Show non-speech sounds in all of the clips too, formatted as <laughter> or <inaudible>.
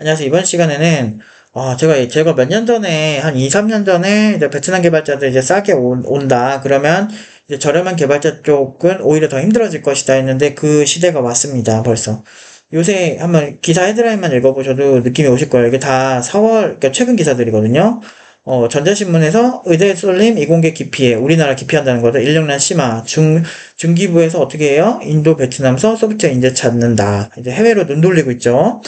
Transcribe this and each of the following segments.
안녕하세요. 이번 시간에는 아, 제가 제가 몇 년 전에 한 2, 3년 전에 이제 베트남 개발자들 이제 싸게 온, 온다. 그러면 이제 저렴한 개발자 쪽은 오히려 더 힘들어질 것이다 했는데 그 시대가 왔습니다. 벌써. 요새 한번 기사 헤드라인만 읽어보셔도 느낌이 오실 거예요. 이게 다 4월, 그러니까 최근 기사들이거든요. 어, 전자신문에서 의대 쏠림 이공계 기피에 우리나라 기피한다는 거죠. 인력난 심화. 중, 중기부에서 어떻게 해요? 인도, 베트남서 소프트웨어 인재 찾는다. 이제 해외로 눈 돌리고 있죠.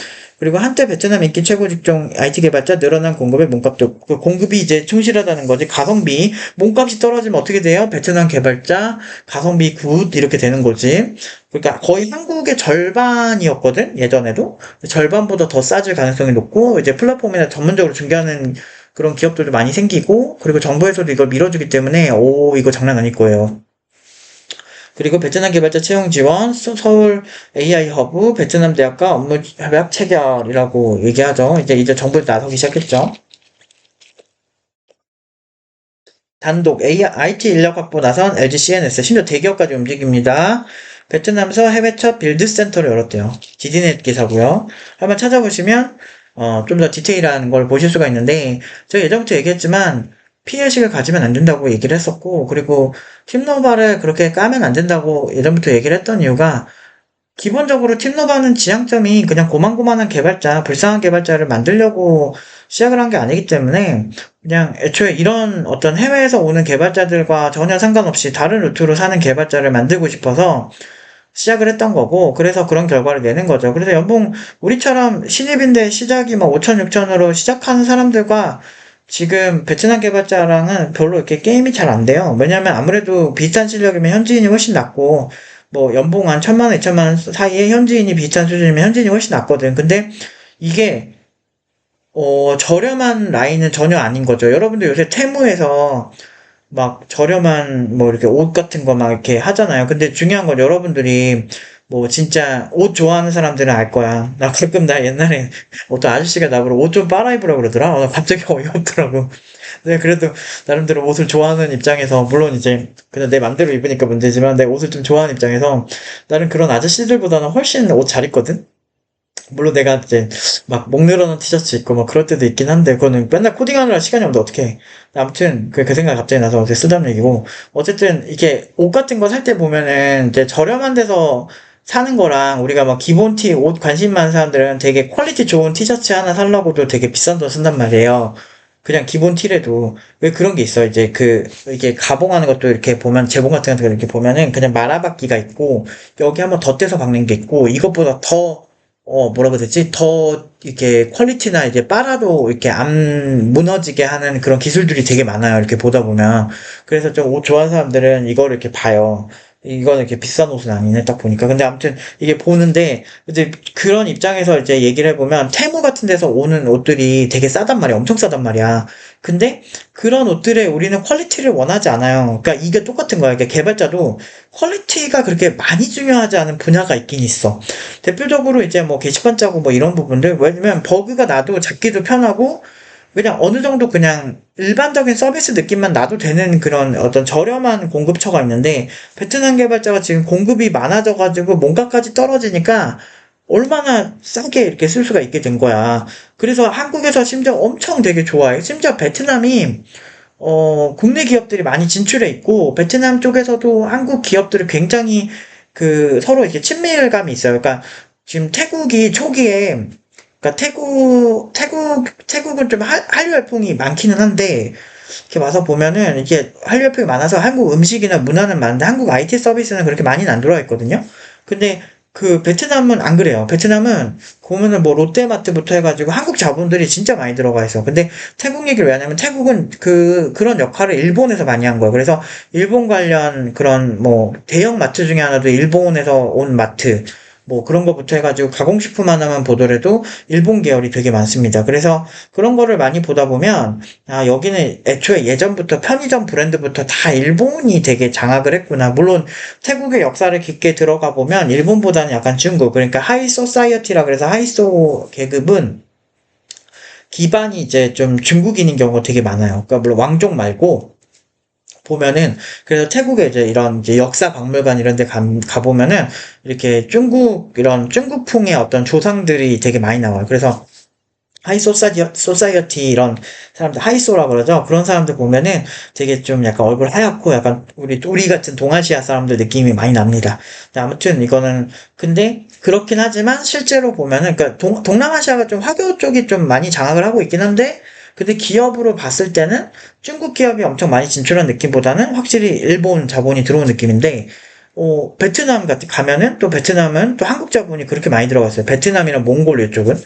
그리고 한때 베트남 인기 최고 직종 IT 개발자 늘어난 공급에 몸값도 그 공급이 이제 충실하다는 거지 가성비 몸값이 떨어지면 어떻게 돼요? 베트남 개발자 가성비 굿 이렇게 되는 거지. 그러니까 거의 한국의 절반이었거든 예전에도 절반보다 더 싸질 가능성이 높고 이제 플랫폼이나 전문적으로 중개하는 그런 기업들도 많이 생기고 그리고 정부에서도 이걸 밀어주기 때문에 오 이거 장난 아닐 거예요. 그리고 베트남 개발자 채용 지원, 서- 서울 AI 허브, 베트남 대학과 업무 협약 체결이라고 얘기하죠. 이제 이제 정부에서 나서기 시작했죠. 단독 AI, IT 인력 확보 나선 LG CNS, 심지어 대기업까지 움직입니다. 베트남서 해외 첫 빌드 센터를 열었대요. 디디넷 기사고요. 한번 찾아보시면 어, 좀 더 디테일한 걸 보실 수가 있는데 제가 예전부터 얘기했지만 피해의식을 가지면 안 된다고 얘기를 했었고 그리고 팀노바를 그렇게 까면 안 된다고 예전부터 얘기를 했던 이유가 기본적으로 팀노바는 지향점이 그냥 고만고만한 개발자, 불쌍한 개발자를 만들려고 시작을 한 게 아니기 때문에 그냥 애초에 이런 어떤 해외에서 오는 개발자들과 전혀 상관없이 다른 루트로 사는 개발자를 만들고 싶어서 시작을 했던 거고 그래서 그런 결과를 내는 거죠. 그래서 연봉 우리처럼 신입인데 시작이 뭐 5천, 6천으로 시작하는 사람들과 지금 베트남 개발자랑은 별로 이렇게 게임이 잘 안 돼요. 왜냐면 아무래도 비슷한 실력이면 현지인이 훨씬 낫고 뭐 연봉 한 천만 원, 이천만 원 사이에 현지인이 비슷한 수준이면 현지인이 훨씬 낫거든. 근데 이게 어 저렴한 라인은 전혀 아닌 거죠. 여러분들 요새 테무에서 막 저렴한 뭐 이렇게 옷 같은 거 막 이렇게 하잖아요. 근데 중요한 건 여러분들이 뭐 진짜 옷 좋아하는 사람들은 알 거야. 나 가끔 나 옛날에 어떤 아저씨가 나보고 옷 좀 빨아 입으라 그러더라. 어, 나 갑자기 <laughs> 어이없더라고. 내가 그래도 나름대로 옷을 좋아하는 입장에서 물론 이제 그냥 내 맘대로 입으니까 문제지만 내 옷을 좀 좋아하는 입장에서 나는 그런 아저씨들보다는 훨씬 옷 잘 입거든. 물론 내가 이제 막 목 늘어난 티셔츠 입고 막 그럴 때도 있긴 한데 그거는 맨날 코딩하느라 시간이 없는데 어떡해. 아무튼 그, 그 생각 갑자기 나서 되게 쓰던 얘기고 어쨌든 이게 옷 같은 거 살 때 보면은 이제 저렴한 데서 사는 거랑 우리가 막 기본 티, 옷 관심 많은 사람들은 되게 퀄리티 좋은 티셔츠 하나 살라고도 되게 비싼 돈 쓴단 말이에요. 그냥 기본 티래도 왜 그런 게 있어 이제 그 이게 가봉하는 것도 이렇게 보면 재봉 같은 거 이렇게 보면은 그냥 말아박기가 있고 여기 한번 덧대서 박는 게 있고 이것보다 더 어, 뭐라고 되지? 더, 이렇게, 퀄리티나 이제 빨아도 이렇게 안 무너지게 하는 그런 기술들이 되게 많아요. 이렇게 보다 보면. 그래서 좀 옷 좋아하는 사람들은 이거를 이렇게 봐요. 이거는 이렇게 비싼 옷은 아니네, 딱 보니까. 근데 아무튼 이게 보는데, 이제 그런 입장에서 이제 얘기를 해보면, 테무 같은 데서 오는 옷들이 되게 싸단 말이야. 엄청 싸단 말이야. 근데 그런 옷들에 우리는 퀄리티를 원하지 않아요. 그러니까 이게 똑같은 거야. 그러니까 개발자도 퀄리티가 그렇게 많이 중요하지 않은 분야가 있긴 있어. 대표적으로 이제 뭐 게시판 짜고 뭐 이런 부분들 왜냐면 버그가 나도 잡기도 편하고 그냥 어느 정도 그냥 일반적인 서비스 느낌만 나도 되는 그런 어떤 저렴한 공급처가 있는데 베트남 개발자가 지금 공급이 많아져가지고 몸값까지 떨어지니까 얼마나 싸게 이렇게 쓸 수가 있게 된 거야. 그래서 한국에서 심지어 엄청 되게 좋아해. 심지어 베트남이 어, 국내 기업들이 많이 진출해 있고, 베트남 쪽에서도 한국 기업들이 굉장히 그 서로 이렇게 친밀감이 있어요. 그러니까 지금 태국이 초기에, 그러니까 태국, 태국, 태국은 좀 한- 한류 열풍이 많기는 한데, 이렇게 와서 보면은 이게 한류 열풍이 많아서 한국 음식이나 문화는 많은데 한국 IT 서비스는 그렇게 많이는 안 들어와 있거든요. 근데 그 베트남은 안 그래요. 베트남은 보면은 뭐 롯데마트부터 해가지고 한국 자본들이 진짜 많이 들어가 있어. 근데 태국 얘기를 왜 하냐면 태국은 그 그런 역할을 일본에서 많이 한 거예요. 그래서 일본 관련 그런 뭐 대형 마트 중에 하나도 일본에서 온 마트 뭐 그런 거부터 해가지고 가공식품 하나만 보더라도 일본 계열이 되게 많습니다. 그래서 그런 거를 많이 보다 보면 아 여기는 애초에 예전부터 편의점 브랜드부터 다 일본이 되게 장악을 했구나. 물론 태국의 역사를 깊게 들어가 보면 일본보다는 약간 중국 그러니까 하이 소사이어티라 그래서 하이소 계급은 기반이 이제 좀 중국인인 경우가 되게 많아요. 그러니까 물론 왕족 말고 보면은 그래서 태국에 이제 이런 이제 역사 박물관 이런 데 가, 가보면은 이렇게 중국 이런 중국풍의 어떤 조상들이 되게 많이 나와요. 그래서 하이 소사이어, 소사이어티 이런 사람들 하이소라 그러죠. 그런 사람들 보면은 되게 좀 약간 얼굴 하얗고 약간 우리 우리 같은 동아시아 사람들 느낌이 많이 납니다. 아무튼 이거는 근데 그렇긴 하지만 실제로 보면은 그러니까 동, 동남아시아가 좀 화교 쪽이 좀 많이 장악을 하고 있긴 한데 근데 기업으로 봤을 때는 중국 기업이 엄청 많이 진출한 느낌보다는 확실히 일본 자본이 들어온 느낌인데 어, 베트남 같은 가면은 또 베트남은 또 한국 자본이 그렇게 많이 들어갔어요. 베트남이랑 몽골 이쪽은.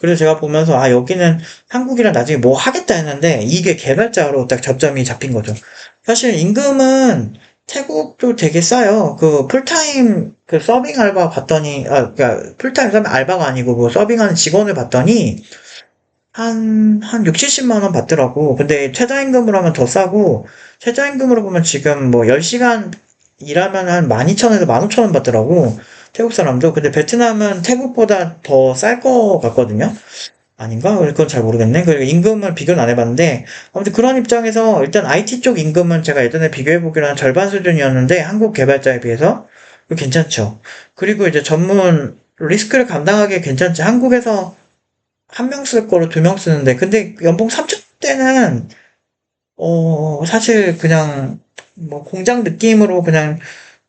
그래서 제가 보면서 아 여기는 한국이랑 나중에 뭐 하겠다 했는데 이게 개발자로 딱 접점이 잡힌 거죠. 사실 임금은 태국도 되게 싸요. 그 풀타임 그 서빙 알바 봤더니 아 그러니까 풀타임 서빙 알바가 아니고 뭐 서빙하는 직원을 봤더니 한, 한 6, 70만 원 받더라고. 근데 최저임금으로 하면 더 싸고, 최저임금으로 보면 지금 뭐 10시간 일하면 한 12,000원에서 15,000원 받더라고. 태국 사람도. 근데 베트남은 태국보다 더 쌀 것 같거든요. 아닌가? 그건 잘 모르겠네. 그리고 임금을 비교는 안 해봤는데, 아무튼 그런 입장에서 일단 IT 쪽 임금은 제가 예전에 비교해보기로 한 절반 수준이었는데, 한국 개발자에 비해서 괜찮죠. 그리고 이제 전문 리스크를 감당하기에 괜찮지. 한국에서 한 명 쓸 거로 두 명 쓰는데, 근데 연봉 3천 대는, 어, 사실 그냥, 뭐, 공장 느낌으로 그냥,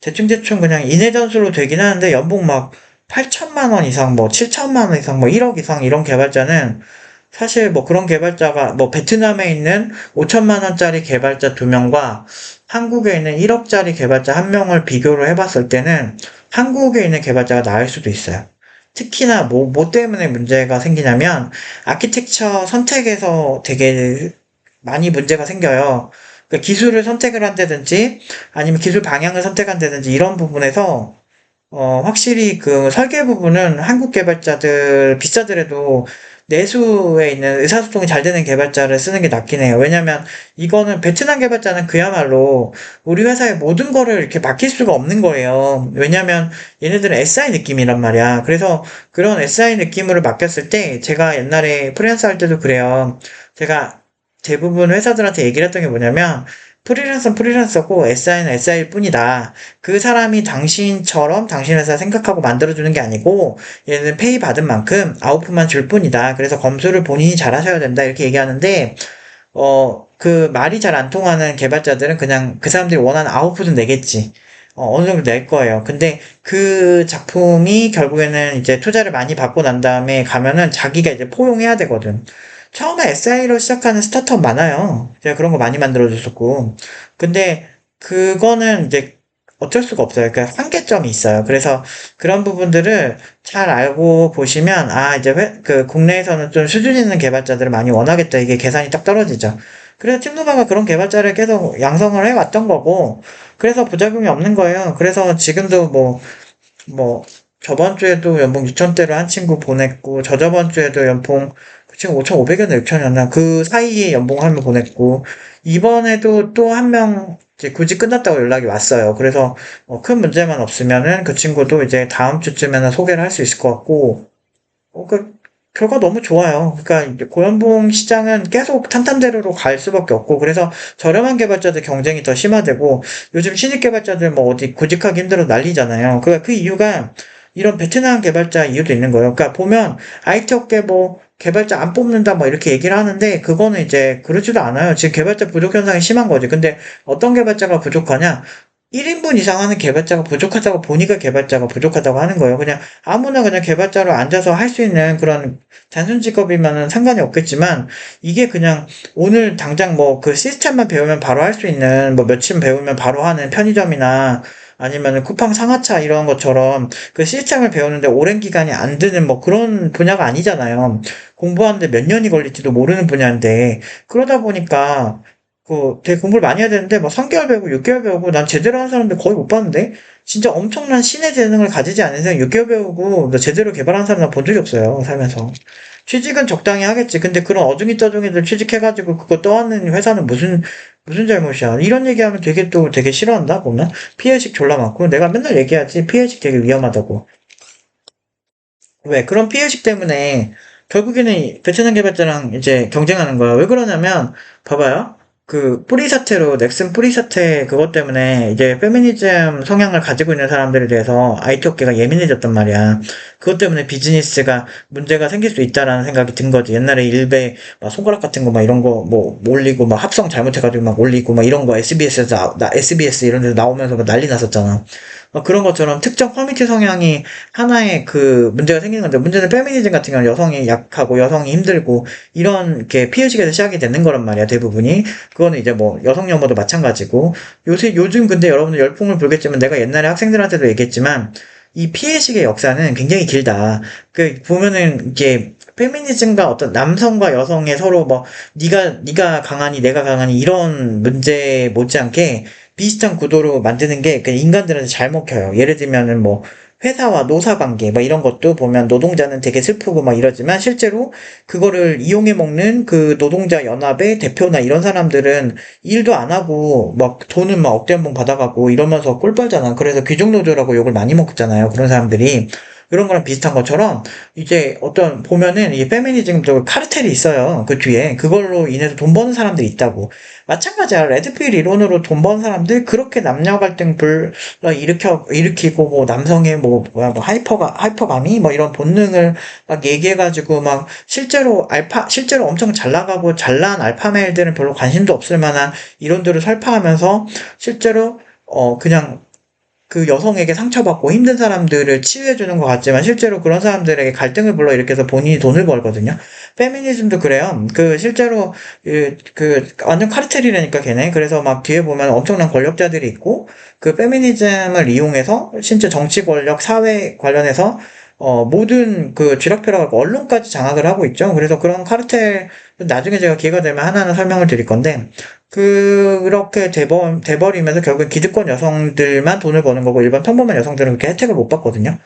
대충대충 그냥 인해전수로 되긴 하는데, 연봉 막 8천만 원 이상, 뭐, 7천만 원 이상, 뭐, 1억 이상 이런 개발자는, 사실 뭐 그런 개발자가, 뭐, 베트남에 있는 5천만 원짜리 개발자 두 명과 한국에 있는 1억짜리 개발자 한 명을 비교를 해봤을 때는, 한국에 있는 개발자가 나을 수도 있어요. 특히나 뭐, 뭐 때문에 문제가 생기냐면, 아키텍처 선택에서 되게 많이 문제가 생겨요. 그러니까 기술을 선택을 한다든지, 아니면 기술 방향을 선택한다든지, 이런 부분에서, 어, 확실히 그 설계 부분은 한국 개발자들 비싸더라도 내수에 있는 의사소통이 잘 되는 개발자를 쓰는 게 낫긴 해요. 왜냐면 이거는 베트남 개발자는 그야말로 우리 회사의 모든 거를 이렇게 맡길 수가 없는 거예요. 왜냐면 얘네들은 SI 느낌이란 말이야. 그래서 그런 SI 느낌으로 맡겼을 때 제가 옛날에 프리랜서 할 때도 그래요. 제가 대부분 회사들한테 얘기를 했던 게 뭐냐면 프리랜서는 프리랜서고 SI는 SI일 뿐이다. 그 사람이 당신처럼 당신 회사 생각하고 만들어주는 게 아니고 얘는 페이 받은 만큼 아웃풋만 줄 뿐이다. 그래서 검수를 본인이 잘 하셔야 된다. 이렇게 얘기하는데 어, 그 말이 잘 안 통하는 개발자들은 그냥 그 사람들이 원하는 아웃풋은 내겠지. 어, 어느 정도 낼 거예요. 근데 그 작품이 결국에는 이제 투자를 많이 받고 난 다음에 가면은 자기가 이제 포용해야 되거든. 처음에 SI로 시작하는 스타트업 많아요. 제가 그런 거 많이 만들어줬었고. 근데 그거는 이제 어쩔 수가 없어요. 그러니까 한계점이 있어요. 그래서 그런 부분들을 잘 알고 보시면, 아, 이제 회, 그 국내에서는 좀 수준 있는 개발자들을 많이 원하겠다. 이게 계산이 딱 떨어지죠. 그래서 팀누바가 그런 개발자를 계속 양성을 해왔던 거고, 그래서 부작용이 없는 거예요. 그래서 지금도 뭐, 뭐, 저번 주에도 연봉 6천대를 한 친구 보냈고, 저저번 주에도 연봉 지금 5,500이었나 6천이었나 그 사이에 연봉 한 명 보냈고 이번에도 또 한 명 이제 굳이 끝났다고 연락이 왔어요. 그래서 어, 큰 문제만 없으면은 그 친구도 이제 다음 주쯤에는 소개를 할 수 있을 것 같고 어, 그 결과 너무 좋아요. 그러니까 고연봉 시장은 계속 탄탄대로로 갈 수밖에 없고 그래서 저렴한 개발자들 경쟁이 더 심화되고 요즘 신입 개발자들 뭐 어디 구직하기 힘들어 난리잖아요. 그, 그 이유가 이런 베트남 개발자 이유도 있는 거예요. 그러니까 보면 IT 업계 뭐 개발자 안 뽑는다 뭐 이렇게 얘기를 하는데 그거는 이제 그렇지도 않아요. 지금 개발자 부족 현상이 심한 거지. 근데 어떤 개발자가 부족하냐? 1인분 이상 하는 개발자가 부족하다고 보니까 개발자가 부족하다고 하는 거예요. 그냥 아무나 그냥 개발자로 앉아서 할 수 있는 그런 단순 직업이면은 상관이 없겠지만 이게 그냥 오늘 당장 뭐 그 시스템만 배우면 바로 할 수 있는 뭐 며칠 배우면 바로 하는 편의점이나 아니면 쿠팡 상하차 이런 것처럼 그 시스템을 배우는데 오랜 기간이 안 드는 뭐 그런 분야가 아니잖아요. 공부하는데 몇 년이 걸릴지도 모르는 분야인데 그러다 보니까 그 되게 공부를 많이 해야 되는데 뭐 3개월 배우고 6개월 배우고 난 제대로 한 사람들 거의 못 봤는데 진짜 엄청난 신의 재능을 가지지 않은 이상 6개월 배우고 제대로 개발한 사람 본 적이 없어요 살면서 취직은 적당히 하겠지 근데 그런 어중이 떠중이들 취직해가지고 그거 떠안는 회사는 무슨 무슨 잘못이야? 이런 얘기하면 되게 또 되게 싫어한다 보면? 피해식 졸라 많고 내가 맨날 얘기하지 피해식 되게 위험하다고. 왜? 그런 피해식 때문에 결국에는 베트남 개발자랑 이제 경쟁하는 거야. 왜 그러냐면 봐봐요 그 뿌리 사태로 넥슨 뿌리 사태 그것 때문에 이제 페미니즘 성향을 가지고 있는 사람들에 대해서 IT 업계가 예민해졌단 말이야. 그것 때문에 비즈니스가 문제가 생길 수 있다라는 생각이 든 거지. 옛날에 일베 막 손가락 같은 거 막 이런 거 뭐 올리고 막 합성 잘못해가지고 막 올리고 막 이런 거 SBS에서 나, SBS 이런 데서 나오면서 막 난리 났었잖아. 막 그런 것처럼 특정 커뮤니티 성향이 하나의 그 문제가 생기는 건데 문제는 페미니즘 같은 경우는 여성이 약하고 여성이 힘들고 이런 게 피해식에서 시작이 되는 거란 말이야 대부분이 그거는 이제 뭐 여성 혐오도 마찬가지고 요새 요즘 근데 여러분들 열풍을 불겠지만 내가 옛날에 학생들한테도 얘기했지만 이 피해식의 역사는 굉장히 길다. 그 보면은 이게 페미니즘과 어떤 남성과 여성의 서로 뭐 네가 네가 강하니 내가 강하니 이런 문제 못지않게 비슷한 구도로 만드는 게 인간들한테 잘 먹혀요. 예를 들면은 뭐 회사와 노사 관계 뭐 이런 것도 보면 노동자는 되게 슬프고 막 이러지만 실제로 그거를 이용해 먹는 그 노동자 연합의 대표나 이런 사람들은 일도 안 하고 막 돈은 막 억대 연봉 받아가고 이러면서 꿀 빨잖아. 그래서 귀족 노조라고 욕을 많이 먹잖아요. 그런 사람들이. 그런 거랑 비슷한 것처럼 이제 어떤 보면은 이 페미니즘도 카르텔이 있어요. 그 뒤에 그걸로 인해서 돈 버는 사람들이 있다고. 마찬가지야. 레드필 이론으로 돈 버는 사람들 그렇게 남녀 갈등 불 일으켜 일으키고 뭐 남성의 뭐 뭐야 뭐 하이퍼가 하이퍼감이 뭐 이런 본능을 막 얘기해 가지고 막 실제로 알파 실제로 엄청 잘 나가고 잘난 알파메일들은 별로 관심도 없을 만한 이론들을 설파하면서 실제로 어 그냥 그 여성에게 상처받고 힘든 사람들을 치유해주는 것 같지만 실제로 그런 사람들에게 갈등을 불러일으켜서 본인이 돈을 벌거든요. 페미니즘도 그래요. 그 실제로 그, 그 완전 카르텔이라니까 걔네. 그래서 막 뒤에 보면 엄청난 권력자들이 있고 그 페미니즘을 이용해서 실제 정치 권력, 사회 관련해서 어, 모든 그 쥐락펴락 언론까지 장악을 하고 있죠. 그래서 그런 카르텔, 나중에 제가 기회가 되면 하나는 설명을 드릴 건데, 그렇게 돼버, 돼버리면서 결국 기득권 여성들만 돈을 버는 거고 일반 평범한 여성들은 그렇게 혜택을 못 받거든요.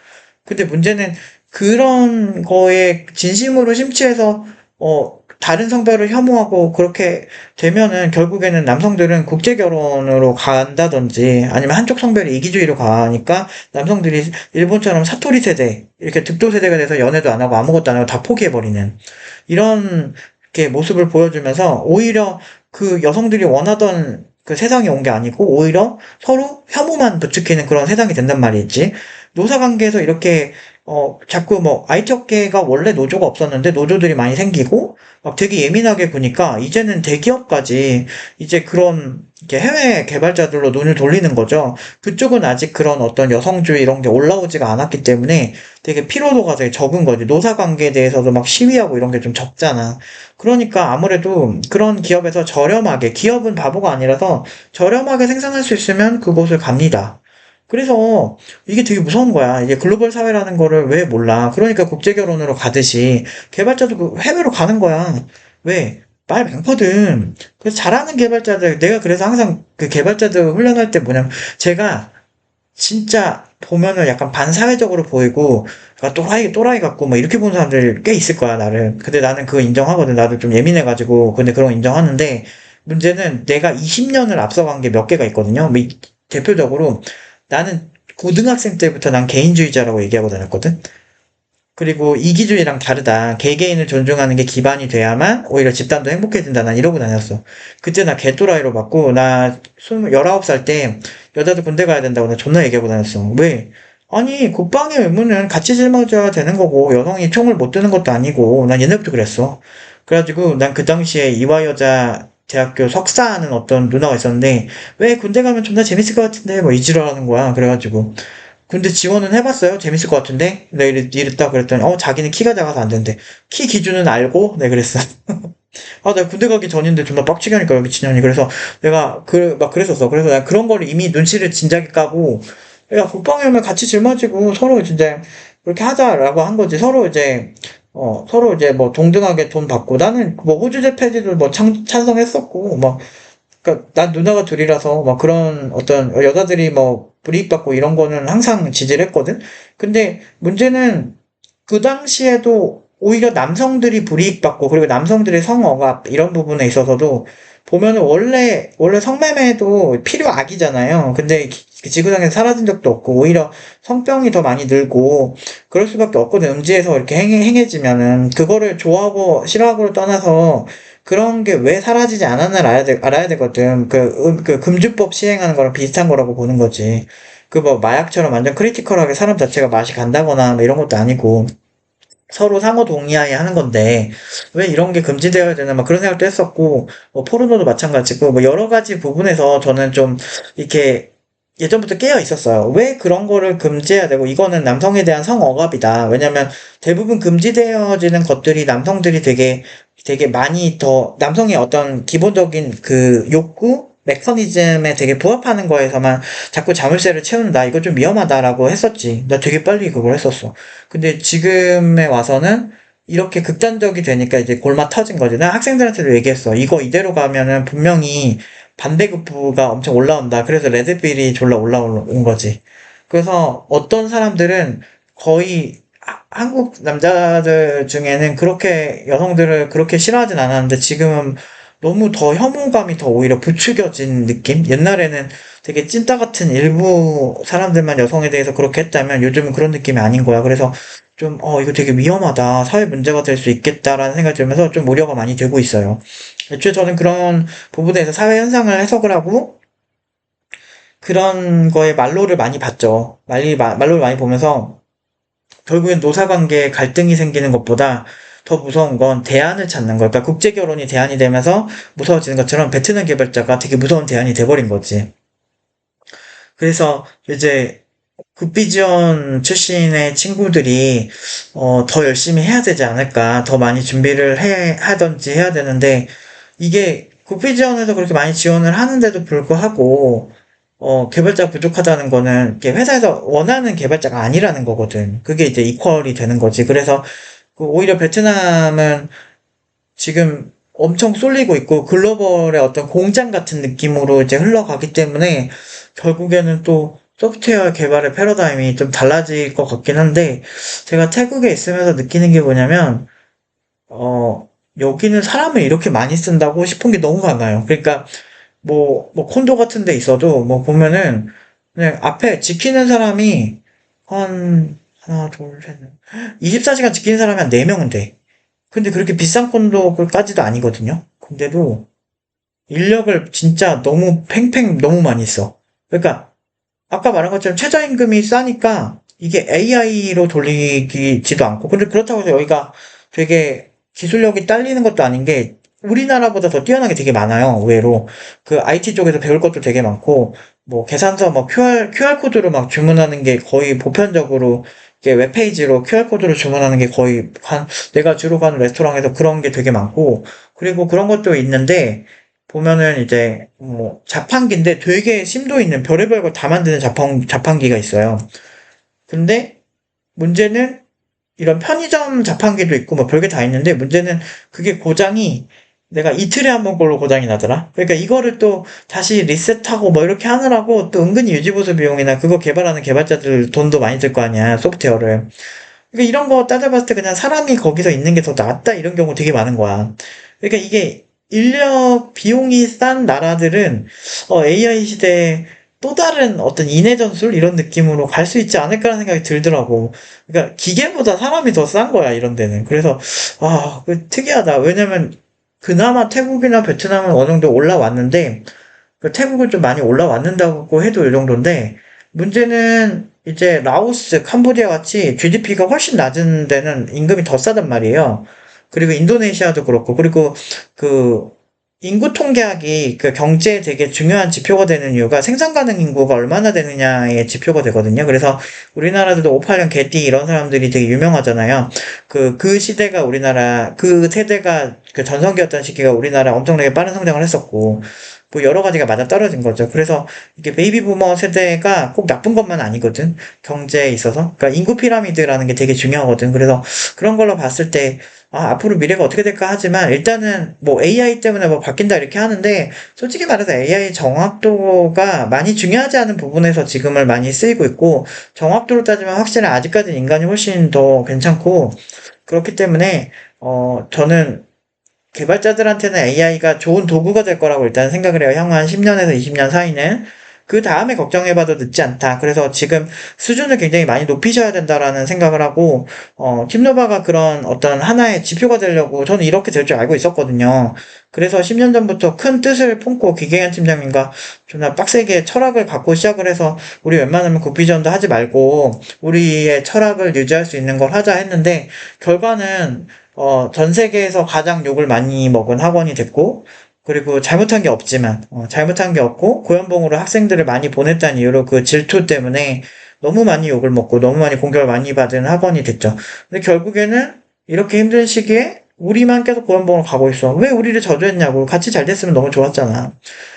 근데 문제는 그런 거에 진심으로 심취해서 어 다른 성별을 혐오하고 그렇게 되면은 결국에는 남성들은 국제 결혼으로 간다든지 아니면 한쪽 성별이 이기주의로 가니까 남성들이 일본처럼 사토리 세대 이렇게 득도 세대가 돼서 연애도 안 하고 아무것도 안 하고 다 포기해 버리는 이런 게 모습을 보여주면서 오히려 그 여성들이 원하던 그 세상이 온게 아니고 오히려 서로 혐오만 부추기는 그런 세상이 된단 말이지. 노사 관계에서 이렇게 어 자꾸 뭐 IT 업계가 원래 노조가 없었는데 노조들이 많이 생기고 막 되게 예민하게 보니까 이제는 대기업까지 이제 그런 이렇게 해외 개발자들로 눈을 돌리는 거죠. 그쪽은 아직 그런 어떤 여성주의 이런 게 올라오지가 않았기 때문에 되게 피로도가 되게 적은 거지. 노사 관계에 대해서도 막 시위하고 이런 게 좀 적잖아. 그러니까 아무래도 그런 기업에서 저렴하게, 기업은 바보가 아니라서 저렴하게 생산할 수 있으면 그곳을 갑니다. 그래서 이게 되게 무서운 거야. 이게 글로벌 사회라는 거를 왜 몰라. 그러니까 국제 결혼으로 가듯이 개발자도 그 해외로 가는 거야. 왜? 말 많거든. 그래서 잘하는 개발자들, 내가 그래서 항상 그 개발자들 훈련할 때 뭐냐면, 제가 진짜 보면은 약간 반사회적으로 보이고, 그러니까 또라이, 또라이 같고, 뭐 이렇게 보는 사람들 꽤 있을 거야, 나를. 근데 나는 그거 인정하거든. 나도 좀 예민해가지고. 근데 그런 거 인정하는데, 문제는 내가 20년을 앞서간 게 몇 개가 있거든요. 뭐 대표적으로, 나는 고등학생 때부터 난 개인주의자라고 얘기하고 다녔거든. 그리고 이기주의랑 다르다. 개개인을 존중하는 게 기반이 돼야만 오히려 집단도 행복해진다. 난 이러고 다녔어. 그때 나 개또라이로 받고, 나 19살 때 여자도 군대 가야 된다고 나 존나 얘기하고 다녔어. 왜? 아니, 국방의 의무는 같이 짊어져야 되는 거고, 여성이 총을 못 드는 것도 아니고, 난 옛날부터 그랬어. 그래가지고, 난 그 당시에 이화 여자 대학교 석사하는 어떤 누나가 있었는데, 왜 군대 가면 존나 재밌을 것 같은데, 뭐 이지랄하는 거야. 그래가지고, 근데 지원은 해봤어요. 재밌을 것 같은데? 네, 이랬, 이랬다 그랬더니, 어, 자기는 키가 작아서 안 된대. 키 기준은 알고? 네, 그랬어. <laughs> 아, 내가 군대 가기 전인데 존나 빡치게 하니까, 여기 친년이. 그래서 내가, 그, 막 그랬었어. 그래서 내가 그런 거를 이미 눈치를 진작에 까고, 야, 오면 같이 짊어지고, 서로 진짜, 그렇게 하자라고 한 거지. 서로 이제, 어, 서로 이제 뭐 동등하게 돈 받고, 나는 뭐 호주제 폐지도 뭐 찬, 찬성했었고, 막, 그니까, 난 누나가 둘이라서, 막 그런 어떤 여자들이 뭐, 불이익 받고 이런 거는 항상 지지를 했거든? 근데 문제는 그 당시에도 오히려 남성들이 불이익받고 그리고 남성들의 성억압 이런 부분에 있어서도 보면은 원래 원래 성매매도 필요악이잖아요. 근데 지구상에서 사라진 적도 없고 오히려 성병이 더 많이 늘고 그럴 수밖에 없거든. 음지에서 이렇게 행해, 행해지면은 그거를 좋아하고 싫어하고를 떠나서 그런 게 왜 사라지지 않았나를 알아야, 되, 알아야 되거든. 그, 음, 그 금주법 시행하는 거랑 비슷한 거라고 보는 거지. 그 뭐 마약처럼 완전 크리티컬하게 사람 자체가 맛이 간다거나 뭐 이런 것도 아니고 서로 상호 동의하에 하는 건데 왜 이런 게 금지되어야 되나 막 그런 생각도 했었고 뭐 포르노도 마찬가지고 뭐 여러 가지 부분에서 저는 좀 이렇게 예전부터 깨어 있었어요. 왜 그런 거를 금지해야 되고 이거는 남성에 대한 성억압이다. 왜냐면 대부분 금지되어지는 것들이 남성들이 되게 되게 많이 더 남성의 어떤 기본적인 그 욕구 메커니즘에 되게 부합하는 거에서만 자꾸 자물쇠를 채운다. 이거 좀 위험하다라고 했었지. 나 되게 빨리 그걸 했었어. 근데 지금에 와서는 이렇게 극단적이 되니까 이제 골마 터진 거지. 나 학생들한테도 얘기했어. 이거 이대로 가면은 분명히 반대급부가 엄청 올라온다. 그래서 레드빌이 졸라 올라온 거지. 그래서 어떤 사람들은 거의 하- 한국 남자들 중에는 그렇게 여성들을 그렇게 싫어하진 않았는데 지금은 너무 더 혐오감이 더 오히려 부추겨진 느낌? 옛날에는 되게 찐따 같은 일부 사람들만 여성에 대해서 그렇게 했다면 요즘은 그런 느낌이 아닌 거야. 그래서 좀, 어, 이거 되게 위험하다. 사회 문제가 될 수 있겠다라는 생각이 들면서 좀 우려가 많이 되고 있어요. 애초에 저는 그런 부분에서 사회 현상을 해석을 하고 그런 거에 말로를 많이 봤죠. 마- 말로를 많이 보면서 결국엔 노사관계에 갈등이 생기는 것보다 더 무서운 건 대안을 찾는 거. 그러니까 국제 결혼이 대안이 되면서 무서워지는 것처럼 베트남 개발자가 되게 무서운 대안이 돼버린 거지. 그래서 이제 굿비지원 출신의 친구들이 어, 더 열심히 해야 되지 않을까. 더 많이 준비를 해, 하던지 해야 되는데 이게 굿비지원에서 그렇게 많이 지원을 하는데도 불구하고 어, 개발자 부족하다는 거는 회사에서 원하는 개발자가 아니라는 거거든. 그게 이제 이퀄이 되는 거지. 그래서 그 오히려 베트남은 지금 엄청 쏠리고 있고 글로벌의 어떤 공장 같은 느낌으로 이제 흘러가기 때문에 결국에는 또 소프트웨어 개발의 패러다임이 좀 달라질 것 같긴 한데 제가 태국에 있으면서 느끼는 게 뭐냐면 어 여기는 사람을 이렇게 많이 쓴다고 싶은 게 너무 많아요. 그러니까 뭐, 뭐 콘도 같은 데 있어도 뭐 보면은 그냥 앞에 지키는 사람이 한 하나 둘 셋 24시간 지키는 사람이 한 4명은 돼. 근데 그렇게 비싼 콘도까지도 아니거든요. 근데도 인력을 진짜 너무 팽팽 너무 많이 써. 그러니까 아까 말한 것처럼 최저임금이 싸니까 이게 AI로 돌리지도 않고 근데 그렇다고 해서 여기가 되게 기술력이 딸리는 것도 아닌 게 우리나라보다 더 뛰어난 게 되게 많아요. 의외로 그 IT 쪽에서 배울 것도 되게 많고 뭐 계산서 뭐 QR QR 코드로 막 주문하는 게 거의 보편적으로 웹페이지로 QR 코드로 주문하는 게 거의 한 내가 주로 가는 레스토랑에서 그런 게 되게 많고 그리고 그런 것도 있는데 보면은 이제 뭐 자판기인데 되게 심도 있는 별의별 걸 다 만드는 자판 자판기가 있어요. 근데 문제는 이런 편의점 자판기도 있고 뭐 별게 다 있는데 문제는 그게 고장이 내가 이틀에 한 번 걸로 고장이 나더라. 그러니까 이거를 또 다시 리셋하고 뭐 이렇게 하느라고 또 은근히 유지보수 비용이나 그거 개발하는 개발자들 돈도 많이 들 거 아니야 소프트웨어를. 그러니까 이런 거 따져봤을 때 그냥 사람이 거기서 있는 게 더 낫다 이런 경우 되게 많은 거야. 그러니까 이게 인력 비용이 싼 나라들은 어, AI 시대에 또 다른 어떤 인해 전술 이런 느낌으로 갈 수 있지 않을까라는 생각이 들더라고. 그러니까 기계보다 사람이 더 싼 거야 이런 데는. 그래서 아, 그 특이하다. 왜냐면 그나마 태국이나 베트남은 어느 정도 올라왔는데 그 태국은 좀 많이 올라왔는다고 해도 이 정도인데 문제는 이제 라오스, 캄보디아 같이 GDP가 훨씬 낮은 데는 임금이 더 싸단 말이에요. 그리고 인도네시아도 그렇고 그리고 그 인구 통계학이 그 경제에 되게 중요한 지표가 되는 이유가 생산 가능 인구가 얼마나 되느냐의 지표가 되거든요. 그래서 우리나라도 58년 개띠 이런 사람들이 되게 유명하잖아요. 그, 그 시대가 우리나라, 그 세대가 그 전성기였던 시기가 우리나라 엄청나게 빠른 성장을 했었고, 뭐 여러 가지가 맞아 떨어진 거죠. 그래서 이게 베이비 부머 세대가 꼭 나쁜 것만 아니거든. 경제에 있어서. 그러니까 인구 피라미드라는 게 되게 중요하거든. 그래서 그런 걸로 봤을 때, 아, 앞으로 미래가 어떻게 될까 하지만 일단은 뭐 AI 때문에 뭐 바뀐다 이렇게 하는데 솔직히 말해서 AI 정확도가 많이 중요하지 않은 부분에서 지금을 많이 쓰이고 있고 정확도로 따지면 확실히 아직까지는 인간이 훨씬 더 괜찮고 그렇기 때문에 어 저는 개발자들한테는 AI가 좋은 도구가 될 거라고 일단 생각을 해요. 향후 한 10년에서 20년 사이는. 그 다음에 걱정해봐도 늦지 않다. 그래서 지금 수준을 굉장히 많이 높이셔야 된다라는 생각을 하고, 어, 팀노바가 그런 어떤 하나의 지표가 되려고 저는 이렇게 될 줄 알고 있었거든요. 그래서 10년 전부터 큰 뜻을 품고 기계현 팀장님과 존나 빡세게 철학을 갖고 시작을 해서 우리 웬만하면 국비전도 하지 말고 우리의 철학을 유지할 수 있는 걸 하자 했는데 결과는 어, 전 세계에서 가장 욕을 많이 먹은 학원이 됐고 그리고 잘못한 게 없지만 어, 잘못한 게 없고 고연봉으로 학생들을 많이 보냈다는 이유로 그 질투 때문에 너무 많이 욕을 먹고 너무 많이 공격을 많이 받은 학원이 됐죠. 근데 결국에는 이렇게 힘든 시기에 우리만 계속 고연봉으로 가고 있어. 왜 우리를 저주했냐고. 같이 잘 됐으면 너무 좋았잖아.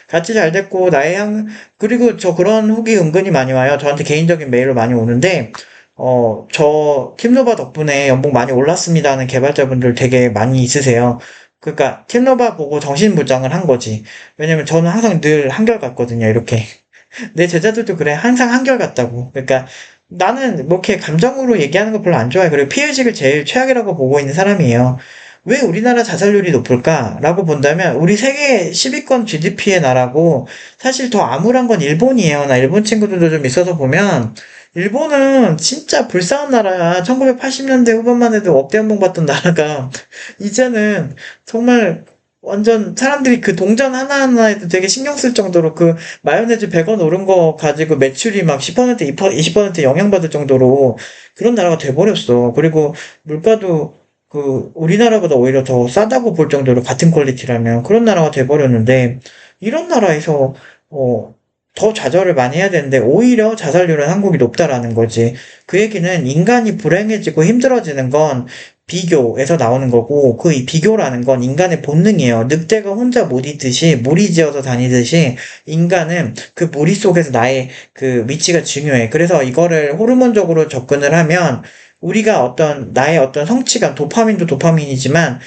같이 잘 됐고 나의 향 그리고 저 그런 후기 은근히 많이 와요. 저한테 개인적인 메일로 많이 오는데 어, 저 팀노바 덕분에 연봉 많이 올랐습니다 하는 개발자분들 되게 많이 있으세요. 그러니까 팀노바 보고 정신부장을 한 거지. 왜냐면 저는 항상 늘 한결같거든요. 이렇게. <laughs> 내 제자들도 그래. 항상 한결같다고. 그러니까 나는 뭐 이렇게 감정으로 얘기하는 거 별로 안 좋아해. 그리고 피해의식을 제일 최악이라고 보고 있는 사람이에요. 왜 우리나라 자살률이 높을까라고 본다면 우리 세계 10위권 GDP의 나라고 사실 더 암울한 건 일본이에요. 나 일본 친구들도 좀 있어서 보면 일본은 진짜 불쌍한 나라야. 1980년대 후반만 해도 억대 연봉 받던 나라가 <laughs> 이제는 정말 완전 사람들이 그 동전 하나하나에도 되게 신경 쓸 정도로 그 마요네즈 100원 오른 거 가지고 매출이 막 10% 20% 영향받을 정도로 그런 나라가 돼버렸어. 그리고 물가도 그 우리나라보다 오히려 더 싸다고 볼 정도로 같은 퀄리티라면 그런 나라가 돼버렸는데 이런 나라에서 어, 더 좌절을 많이 해야 되는데 오히려 자살률은 한국이 높다라는 거지. 그 얘기는 인간이 불행해지고 힘들어지는 건 비교에서 나오는 거고 그 이 비교라는 건 인간의 본능이에요. 늑대가 혼자 못 있듯이 무리지어서 다니듯이 인간은 그 무리 속에서 나의 그 위치가 중요해. 그래서 이거를 호르몬적으로 접근을 하면 우리가 어떤 나의 어떤 성취감, 도파민도 도파민이지만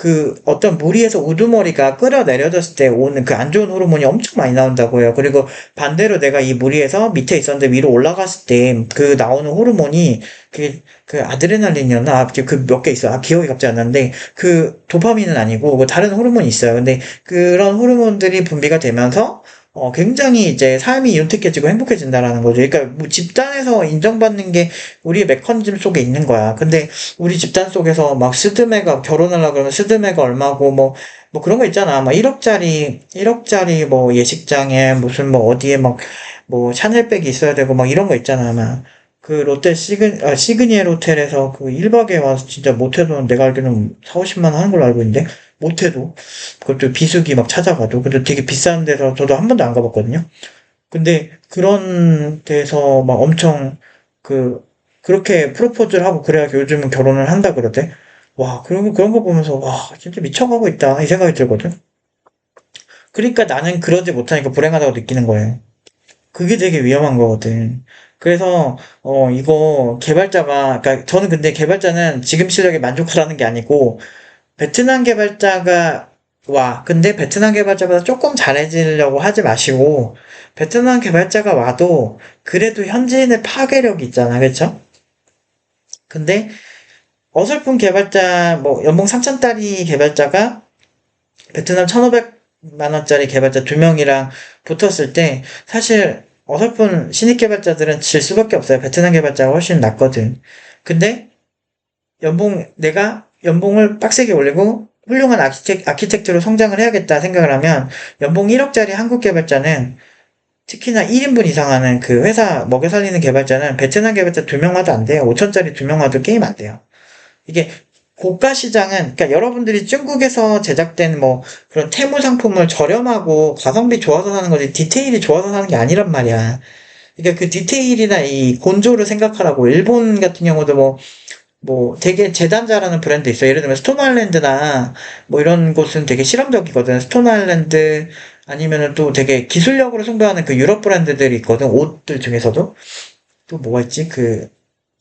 그 어떤 무리에서 우두머리가 끌어 내려졌을 때 오는 그 안 좋은 호르몬이 엄청 많이 나온다고 해요. 그리고 반대로 내가 이 무리에서 밑에 있었는데 위로 올라갔을 때 그 나오는 호르몬이 그, 그 아드레날린이었나? 그 몇 개 있어요. 아, 기억이 갑자기 안 나는데 그 도파민은 아니고 뭐 다른 호르몬이 있어요. 근데 그런 호르몬들이 분비가 되면서 어, 굉장히 이제 삶이 윤택해지고 행복해진다라는 거죠. 그러니까 뭐 집단에서 인정받는 게 우리의 메커니즘 속에 있는 거야. 근데 우리 집단 속에서 막 스드메가 결혼하려고 그러면 스드메가 얼마고 뭐, 뭐 그런 거 있잖아. 막 1억짜리, 1억짜리 뭐 예식장에 무슨 뭐 어디에 막 뭐 샤넬백이 있어야 되고 막 이런 거 있잖아. 막. 그 롯데 시그, 아, 시그니엘 호텔에서 그 1박에 와서 진짜 못해도 내가 알기로는 4, 50만 원 하는 걸로 알고 있는데 못해도 그것도 비수기 막 찾아가도 근데 되게 비싼 데서 저도 한 번도 안 가봤거든요. 근데 그런 데서 막 엄청 그 그렇게 프로포즈를 하고 그래야 요즘은 결혼을 한다 그러대. 와 그런 그런 거 보면서 와 진짜 미쳐가고 있다 이 생각이 들거든. 그러니까 나는 그러지 못하니까 불행하다고 느끼는 거예요. 그게 되게 위험한 거거든. 그래서 어 이거 개발자가 그러니까 저는 근데 개발자는 지금 실력에 만족하라는 게 아니고 베트남 개발자가 와. 근데 베트남 개발자보다 조금 잘해지려고 하지 마시고, 베트남 개발자가 와도 그래도 현지인의 파괴력이 있잖아. 그쵸? 근데 어설픈 개발자, 뭐 연봉 3천짜리 개발자가 베트남 1,500만 원짜리 개발자 두 명이랑 붙었을 때 사실 어설픈 신입 개발자들은 질 수밖에 없어요. 베트남 개발자가 훨씬 낫거든. 근데 연봉 내가 연봉을 빡세게 올리고 훌륭한 아키텍, 아키텍트로 성장을 해야겠다 생각을 하면 연봉 1억짜리 한국 개발자는 특히나 1인분 이상 하는 그 회사 먹여 살리는 개발자는 베트남 개발자 2명 와도 안 돼요. 5천짜리 2명 와도 게임 안 돼요. 이게 고가 시장은 그러니까 여러분들이 중국에서 제작된 뭐 그런 테무 상품을 저렴하고 가성비 좋아서 사는 거지 디테일이 좋아서 사는 게 아니란 말이야. 그러니까 그 디테일이나 이 곤조를 생각하라고 일본 같은 경우도 뭐 뭐 되게 재단자라는 브랜드 있어요. 예를 들면 스톤아일랜드나 뭐 이런 곳은 되게 실험적이거든. 스톤아일랜드 아니면은 또 되게 기술력으로 승부하는 그 유럽 브랜드들이 있거든. 옷들 중에서도. 또 뭐가 있지? 그,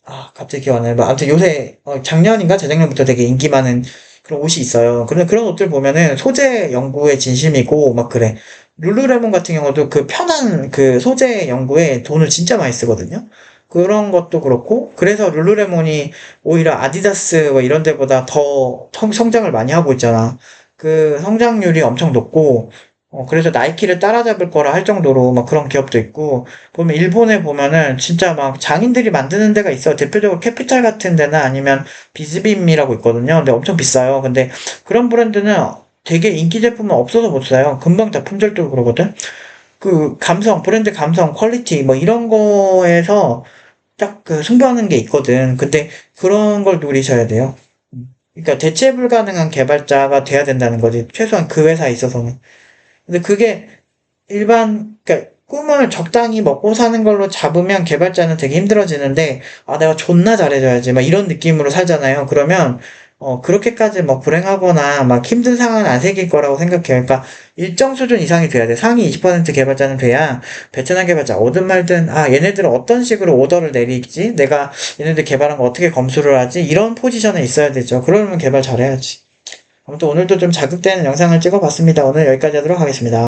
아, 갑자기 기억 안 나요. 뭐 아무튼 요새, 어, 작년인가 재작년부터 되게 인기 많은 그런 옷이 있어요. 그런, 그런 옷들 보면은 소재 연구에 진심이고, 막 그래. 룰루레몬 같은 경우도 그 편한 그 소재 연구에 돈을 진짜 많이 쓰거든요. 그런 것도 그렇고 그래서 룰루레몬이 오히려 아디다스 뭐 이런 데보다 더 성장을 많이 하고 있잖아. 그 성장률이 엄청 높고 어, 그래서 나이키를 따라잡을 거라 할 정도로 막 그런 기업도 있고, 보면 일본에 보면은 진짜 막 장인들이 만드는 데가 있어. 대표적으로 캐피탈 같은 데나 아니면 비즈빔이라고 있거든요. 근데 엄청 비싸요. 근데 그런 브랜드는 되게 인기 제품은 없어서 못 사요. 금방 다 품절되고 그러거든. 그 감성, 브랜드 감성, 퀄리티 뭐 이런 거에서 딱 그 승부하는 게 있거든. 근데 그런 걸 노리셔야 돼요. 그러니까 대체 불가능한 개발자가 돼야 된다는 거지. 최소한 그 회사에 있어서는. 근데 그게 일반, 그러니까 꿈을 적당히 먹고 사는 걸로 잡으면 개발자는 되게 힘들어지는데, 아, 내가 존나 잘해줘야지. 막 이런 느낌으로 살잖아요. 그러면, 어, 그렇게까지 뭐 불행하거나 막 힘든 상황은 안 생길 거라고 생각해요. 그러니까 일정 수준 이상이 돼야 돼. 상위 20% 개발자는 돼야 베트남 개발자 오든 말든, 아, 얘네들은 어떤 식으로 오더를 내리지? 내가 얘네들 개발한 거 어떻게 검수를 하지? 이런 포지션에 있어야 되죠. 그러면 개발 잘해야지. 아무튼 오늘도 좀 자극되는 영상을 찍어봤습니다. 오늘 여기까지 하도록 하겠습니다.